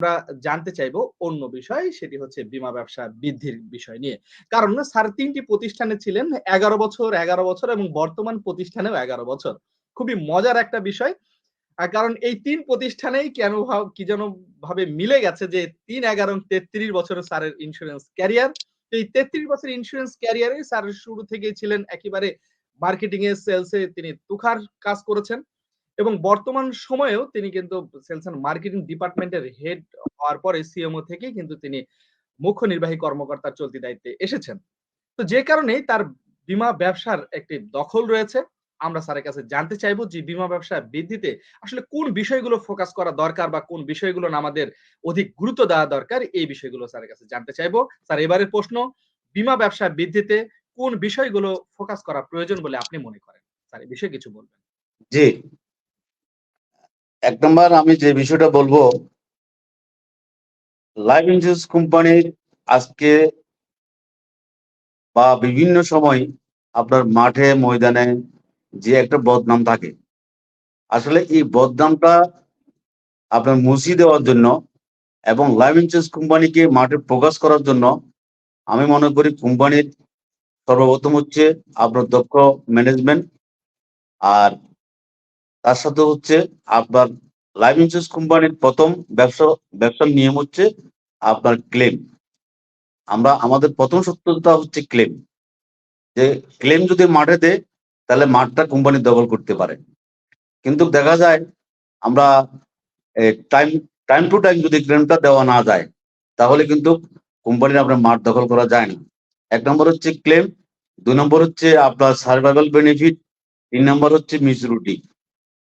আমরা জানতে চাইব অন্য বিষয়, সেটি হচ্ছে বীমা ব্যবসা বৃদ্ধির বিষয় নিয়ে। কারণ স্যার তিনটি প্রতিষ্ঠানে ছিলেন, এগারো বছর এগারো বছর এবং বর্তমান প্রতিষ্ঠানেও এগারো বছর। খুবই মজার একটা বিষয়। কারণ এই তিন প্রতিষ্ঠানেই কেন কি যেন ভাবে মিলে গেছে যে তিন, এগারো তেত্রিশ বছরের স্যারের ইন্স্যুরেন্স ক্যারিয়ার এই তেত্রিশ বছর ইন্স্যুরেন্স ক্যারিয়ারে স্যার শুরু থেকেই ছিলেন একেবারে মার্কেটিং এ সেলসে তিনি তুখার কাজ করেছেন। এবং বর্তমান সময়েও তিনি কিন্তু সেলস এন্ড মার্কেটিং ডিপার্টমেন্টের হেড হওয়ার পরে সিএমও থেকে কিন্তু তিনি মুখ্য নির্বাহী কর্মকর্তার চলতি দায়িত্বে এসেছেন। তো যে কারণে তার বীমা ব্যবসার একটি দখল রয়েছে। আমরা স্যারের কাছে জানতে চাইব যে বিমা ব্যবসা বৃদ্ধিতে আসলে কোন বিষয়গুলো ফোকাস করা দরকার বা কোন বিষয়গুলো আমাদের অধিক গুরুত্ব দেওয়া দরকার, এই বিষয়গুলো স্যারের কাছে জানতে চাইব। স্যার, এবারের প্রশ্ন, বিমা ব্যবসা বৃদ্ধিতে কোন বিষয়গুলো ফোকাস করা প্রয়োজন বলে আপনি মনে করেন? স্যার এই বিষয়ে কিছু বলবেন। জি। এক নম্বর আমি যে বিষয়টা বলব লাইফ ইন্স্যুরেন্স কোম্পানির আজকে বা বিভিন্ন সময় আপনার মাঠে, ময়দানে যে একটা বদনাম থাকে। আসলে এই বদনামটা আপনার মুছিয়ে দেওয়ার জন্য এবং লাইফ ইন্স্যুরেন্স কোম্পানিকে মাঠে প্রকাশ করার জন্য আমি মনে করি কোম্পানির সর্বপ্রথম হচ্ছে আপনার দক্ষ ম্যানেজমেন্ট আর তার সাথে হচ্ছে আপনার লাইফ ইন্স্যুরেন্স কোম্পানির প্রথম ব্যবসা, ব্যবসার নিয়ম হচ্ছে আপনার ক্লেম আমরা, আমাদের প্রথম সত্যতা হচ্ছে ক্লেম যে ক্লেম যদি মাঠে দেয়, তাহলে মাঠটা কোম্পানি দখল করতে পারে। কিন্তু দেখা যায়, আমরা টাইম টাইম টু টাইম যদি ক্লেমটা দেওয়া না যায়, তাহলে কিন্তু কোম্পানির আপনার মাঠ দখল করা যায় না। এক নম্বর হচ্ছে ক্লেম দুই নম্বর হচ্ছে আপনার সার্ভাইভাল বেনিফিট তিন নম্বর হচ্ছে মিসরুটি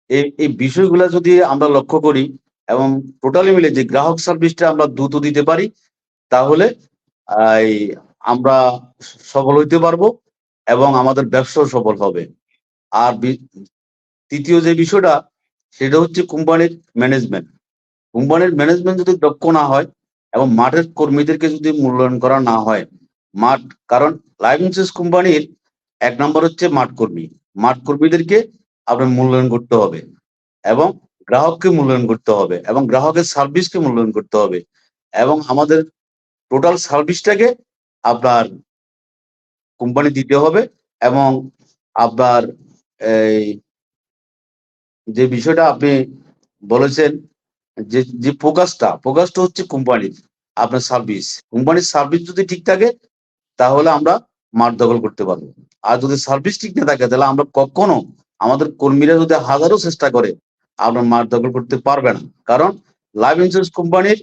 এই এই বিষয়গুলো যদি আমরা লক্ষ্য করি এবং টোটালি মিলে যে গ্রাহক সার্ভিসটা আমরা দ্রুত দিতে পারি, তাহলে আমরা সফল হইতে পারব এবং আমাদের ব্যবসাও সফল হবে। আর তৃতীয় যে বিষয়টা, সেটা হচ্ছে কোম্পানির ম্যানেজমেন্ট কোম্পানির ম্যানেজমেন্ট যদি দক্ষ না হয় এবং মাঠের কর্মীদেরকে যদি মূল্যায়ন করা না হয়, মাঠ, কারণ লাইফ ইন্স্যুরেন্স কোম্পানির এক নম্বর হচ্ছে মাঠ কর্মী। মাঠ কর্মীদেরকে আপনার মূল্যায়ন করতে হবে এবং গ্রাহককে মূল্যায়ন করতে হবে এবং গ্রাহকের সার্ভিসকে মূল্যায়ন করতে হবে এবং আমাদের টোটাল সার্ভিসটাকে আপনার কোম্পানি দিতে হবে এবং আপনার এই যে বিষয়টা আপনি বলেছেন যে যে ফোকাসটা ফোকাসটা হচ্ছে কোম্পানির আপনার সার্ভিস কোম্পানির সার্ভিস যদি ঠিক থাকে, তাহলে আমরা মাঠ দখল করতে পারব। আর যদি সার্ভিস ঠিক না থাকে, তাহলে আমরা কখনো আমাদের কর্মীরা যদি হাজারো চেষ্টা করে আপনার মাঠ দখল করতে পারবে না। কারণ লাইফ ইন্স্যুরেন্স কোম্পানির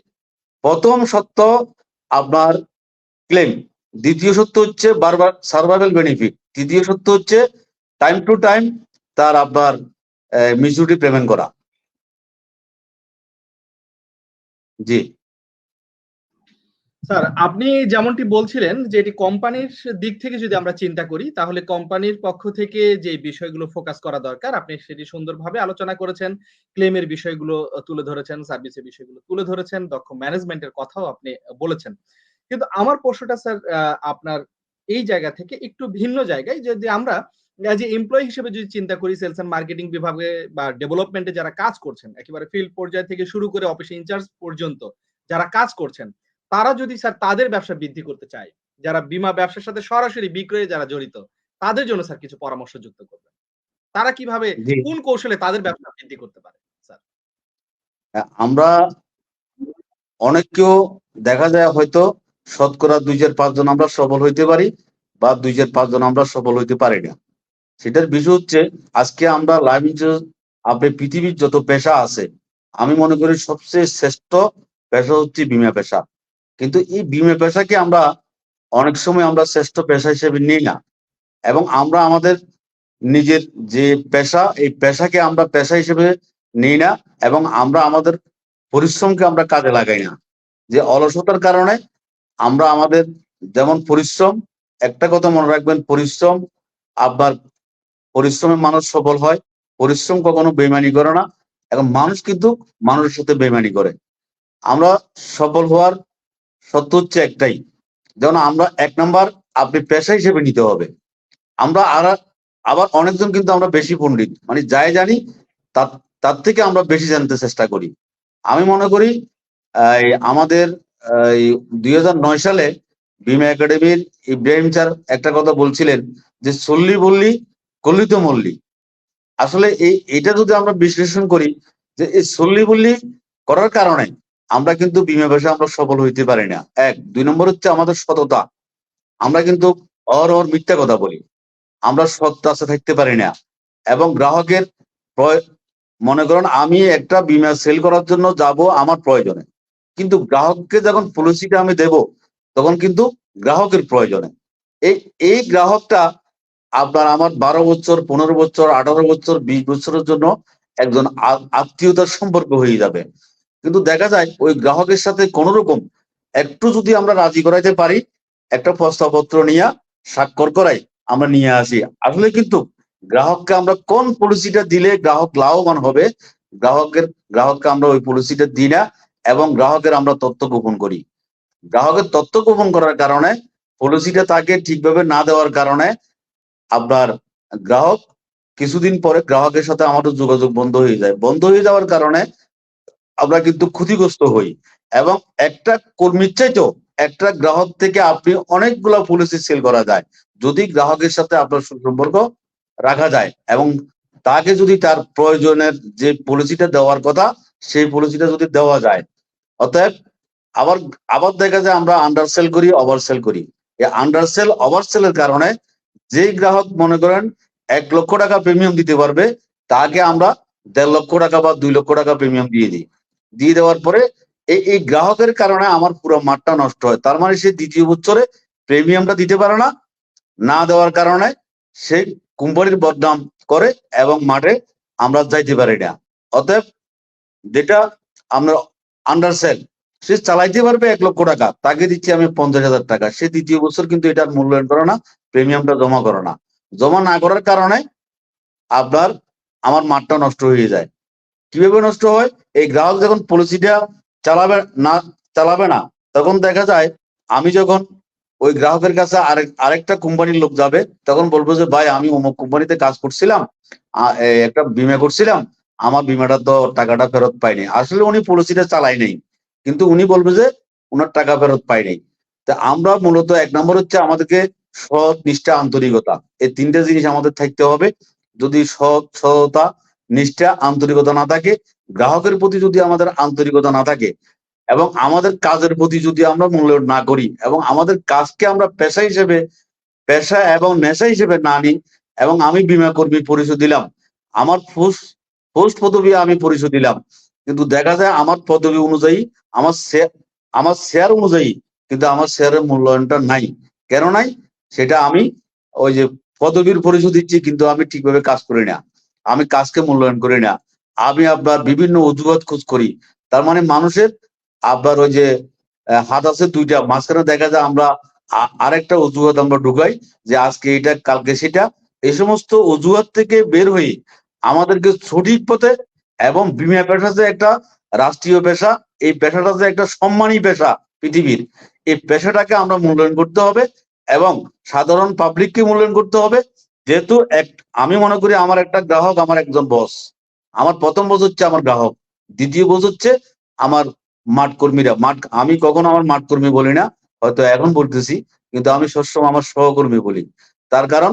প্রথম সত্য আপনার ক্লেম দ্বিতীয় সত্য হচ্ছে বারবার সার্ভাইভাল বেনিফিট তৃতীয় সত্য হচ্ছে টাইম টু টাইম তার আপনার মিউচুরিটি পেমেন্ট করা। জি। স্যার, আপনি যেমনটি বলছিলেন যে এটি কোম্পানির দিক থেকে যদি আমরা চিন্তা করি, তাহলে কোম্পানির পক্ষ থেকে যে বিষয়গুলো ফোকাস করা দরকার, আপনি সেটি সুন্দরভাবে আলোচনা করেছেন ক্লেমের বিষয়গুলো তুলে ধরেছেন সার্ভিসের বিষয়গুলো তুলে ধরেছেন, দক্ষ ম্যানেজমেন্টের কথাও আপনি বলেছেন। কিন্তু আমার প্রশ্নটা স্যার আপনার এই জায়গা থেকে একটু ভিন্ন জায়গায় যদি আমরা যে এমপ্লয়ি হিসেবে যদি চিন্তা করি সেলস এন্ড মার্কেটিং বিভাগে বা ডেভেলপমেন্টে যারা কাজ করছেন, একেবারে ফিল্ড পর্যায় থেকে শুরু করে অফিস ইনচার্জ পর্যন্ত যারা কাজ করছেন তারা যদি স্যার তাদের ব্যবসা বৃদ্ধি করতে চায় যারা বিমা ব্যবসার সাথে সরাসরি বিক্রয়ে যারা জড়িত তাদের জন্য স্যার কিছু পরামর্শ যুক্ত করবেন। তারা কীভাবে কোন কৌশলে তাদের ব্যবসা বৃদ্ধি করতে পারে স্যার? আমরা অনেককেও দেখা যায় হয়তো শতকরা দুই চার পাঁচজন আমরা সফল হইতে পারি বা দুই চার পাঁচজন আমরা সফল হইতে পারি না। সেটার বিষয় হচ্ছে আজকে আমরা লাইফ ইন্স্যুরেন্স আপনি পৃথিবীর যত পেশা আছে আমি মনে করি সবচেয়ে শ্রেষ্ঠ পেশা হচ্ছে বিমা পেশা। কিন্তু এই বিমা পেশাকে আমরা অনেক সময় আমরা শ্রেষ্ঠ পেশা হিসেবে নিই না। এবং আমরা আমাদের নিজের যে পেশা, এই পেশাকে আমরা পেশা হিসেবে নিই না এবং আমরা আমাদের পরিশ্রমকে আমরা কাজে লাগাই না। যে অলসতার কারণে আমরা আমাদের যেমন পরিশ্রম, একটা কথা মনে রাখবেন, পরিশ্রম আবার পরিশ্রমে মানুষ সফল হয়। পরিশ্রম কখনো বেমানি করে না এবং মানুষ কিন্তু মানুষের সাথে বেমানি করে। আমরা সফল হওয়ার সত্য হচ্ছে একটাই। যেমন আমরা এক নাম্বার আপনি পেশা হিসেবে নিতে হবে। আমরা আর আবার অনেকজন কিন্তু আমরা বেশি পণ্ডিত। মানে যাই জানি, তার তার থেকে আমরা বেশি জানতে চেষ্টা করি। আমি মনে করি আমাদের দুই হাজার নয় সালে বিমা একাডেমির ইব্রাহিম স্যার একটা কথা বলছিলেন যে, সল্লি বললি, কল্লিত মল্লি। আসলে এই, এটা যদি আমরা বিশ্লেষণ করি যে, এই সল্লি বললি করার কারণে আমরা কিন্তু বিমা ব্যবসায় আমরা সফল হইতে পারি না। এক। দুই নম্বর হচ্ছে আমাদের সততা। আমরা কিন্তু অর অর মিথ্যা কথা বলি। আমরা সৎ থাকতে পারি না। এবং গ্রাহকের মনে করেন, আমি একটা বিমা সেল করার জন্য যাব আমার প্রয়োজনে। কিন্তু গ্রাহককে যখন পলিসিটা আমি দেব, তখন কিন্তু গ্রাহকের প্রয়োজনে। এই এই গ্রাহকটা আপনার আমার বারো বছর, পনেরো বছর, আঠারো বছর, বিশ বছরের জন্য একজন আত্মীয়তার সম্পর্ক হয়ে যাবে। কিন্তু দেখা যায় ওই গ্রাহকের সাথে কোন রকম একটু যদি আমরা রাজি করাইতে পারি, একটা প্রস্তাবপত্র নিয়ে স্বাক্ষর করাই আমরা নিয়ে আসি। আসলে কিন্তু গ্রাহককে আমরা কোন পলিসিটা দিলে গ্রাহক লাভবান হবে, গ্রাহকের, গ্রাহককে আমরা ওই পলিসিটা দিই না এবং গ্রাহকের আমরা তথ্য গোপন করি। গ্রাহকের তথ্য গোপন করার কারণে, পলিসিটা তাকে ঠিকভাবে না দেওয়ার কারণে আপনার গ্রাহক কিছুদিন পরে গ্রাহকের সাথে আমাদের যোগাযোগ বন্ধ হয়ে যায়। বন্ধ হয়ে যাওয়ার কারণে আমরা কিন্তু ক্ষতিগ্রস্ত হই। এবং একটা কর্মীর চাইতেও একটা গ্রাহক থেকে আপনি অনেকগুলো পলিসি সেল করা যায়। যদি গ্রাহকের সাথে আপনার সুসম্পর্ক রাখা যায় এবং তাকে যদি তার প্রয়োজনের যে পলিসিটা দেওয়ার কথা, সেই পলিসিটা যদি দেওয়া যায়। অতএব আবার আবার দেখা যায় আমরা আন্ডার সেল করি ওভার সেল করি। এই আন্ডার সেল ওভার সেলের কারণে যে গ্রাহক মনে করেন এক লক্ষ টাকা প্রিমিয়াম দিতে পারবে, তাকে আমরা দেড় লক্ষ টাকা বা দুই লক্ষ টাকা প্রিমিয়াম দিয়ে দিই। দিয়ে দেওয়ার পরে এই এই গ্রাহকের কারণে আমার পুরো মাঠটা নষ্ট হয়। তার মানে সে দ্বিতীয় বছরে প্রিমিয়ামটা দিতে পারে না না দেওয়ার কারণে সে কোম্পানির বদনাম করে এবং মাঠে আমরা যাইতে পারি না। অতএব যেটা আমরা আন্ডার সেল সে চালাইতে পারবে এক লক্ষ টাকা, তাকে দিচ্ছি আমি পঞ্চাশ হাজার টাকা। সে দ্বিতীয় বছর কিন্তু এটার মূল্যায়ন করে না প্রিমিয়ামটা জমা করে না। জমা না করার কারণে আপনার, আমার মাঠটা নষ্ট হয়ে যায়। কীভাবে নষ্ট হয়? এই গ্রাহক যখন পলিসিটা চালাবে না চালাবে না, তখন দেখা যায় আমি যখন ওই গ্রাহকের কাছে আরেক, আরেকটা কোম্পানির লোক যাবে, তখন বলব যে, ভাই, আমি অমুক কোম্পানিতে কাজ করছিলাম একটা বিমা করছিলাম, আমার বিমাটা তো টাকাটা ফেরত পাইনি। আসলে উনি পলিসিটা চালাই নেই, কিন্তু উনি বলবে যে, ওনার টাকা ফেরত পাইনি তা আমরা মূলত এক নম্বর হচ্ছে আমাদেরকে সৎ, নিষ্ঠা, আন্তরিকতা, এই তিনটে জিনিস আমাদের থাকতে হবে। যদি সৎ, সততা, নিষ্ঠা, আন্তরিকতা না থাকে গ্রাহকের প্রতি যদি আমাদের আন্তরিকতা না থাকে এবং আমাদের কাজের প্রতি যদি আমরা মূল্যায়ন না করি এবং আমাদের কাজকে আমরা পেশা হিসেবে, পেশা এবং নেশা হিসেবে না নিই এবং আমি বিমা কর্মী পরিচয় দিলাম, আমার পোস্ট পদবি আমি পরিচয় দিলাম, কিন্তু দেখা যায় আমার পদবি অনুযায়ী আমার share- আমার শেয়ার অনুযায়ী কিন্তু আমার শেয়ারের মূল্যায়নটা নাই। কেন নাই? সেটা আমি ওই যে পদবীর পরিচয় দিচ্ছি কিন্তু আমি ঠিকভাবে কাজ করি না। আমি কাজকে মূল্যায়ন করি না। আমি আপনার বিভিন্ন অজুহাত খোঁজ করি। তার মানে মানুষের আপনার ওই যে হাত আছে দুইটা, মাঝখানে দেখা যায় আমরা আরেকটা অজুহাত আমরা ঢুকাই যে আজকে এটা, কালকে সেটা। এই সমস্ত অজুহাত থেকে বের হয়ে আমাদেরকে সঠিক পথে এবং বিমা পেশা যে একটা রাষ্ট্রীয় পেশা, এই পেশাটা যে একটা সম্মানী পেশা পৃথিবীর, এই পেশাটাকে আমরা মূল্যায়ন করতে হবে এবং সাধারণ পাবলিককে মূল্যায়ন করতে হবে। যেহেতু এক, আমি মনে করি আমার একটা গ্রাহক, আমার একজন বস আমার প্রথম বস হচ্ছে আমার গ্রাহক। দ্বিতীয় বোঝ হচ্ছে আমার মাঠ কর্মীরা মাঠ, আমি কখনো আমার মাঠ কর্মী বলি না, হয়তো এখন বলতেছি, কিন্তু আমি সবসময় আমার সহকর্মী বলি। তার কারণ,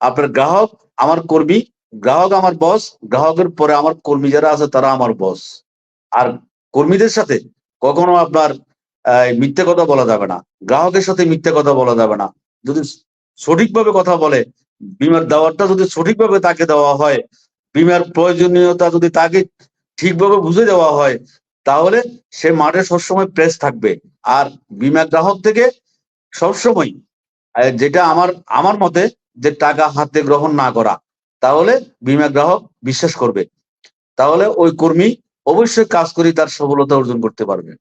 আপনার গ্রাহক আমার কর্মী, গ্রাহক আমার বস, গ্রাহকের পরে আমার কর্মী যারা আছে তারা আমার বস। আর কর্মীদের সাথে কখনো আপনার মিথ্যে কথা বলা যাবে না। গ্রাহকের সাথে মিথ্যে কথা বলা যাবে না। যদি সঠিকভাবে কথা বলে, বিমার দেওয়ারটা যদি সঠিকভাবে তাকে দেওয়া হয় বিমার প্রয়োজনীয়তা যদি তাকে ঠিকভাবে বুঝে দেওয়া হয়, তাহলে সে মাঠে সবসময় প্রেস থাকবে। আর বিমা গ্রাহক থেকে সবসময় যেটা আমার আমার মতে যে টাকা হাতে গ্রহণ না করা, তাহলে বিমা গ্রাহক বিশ্বাস করবে। তাহলে ওই কর্মী অবশ্যই কাজ করে তার সফলতা অর্জন করতে পারবে।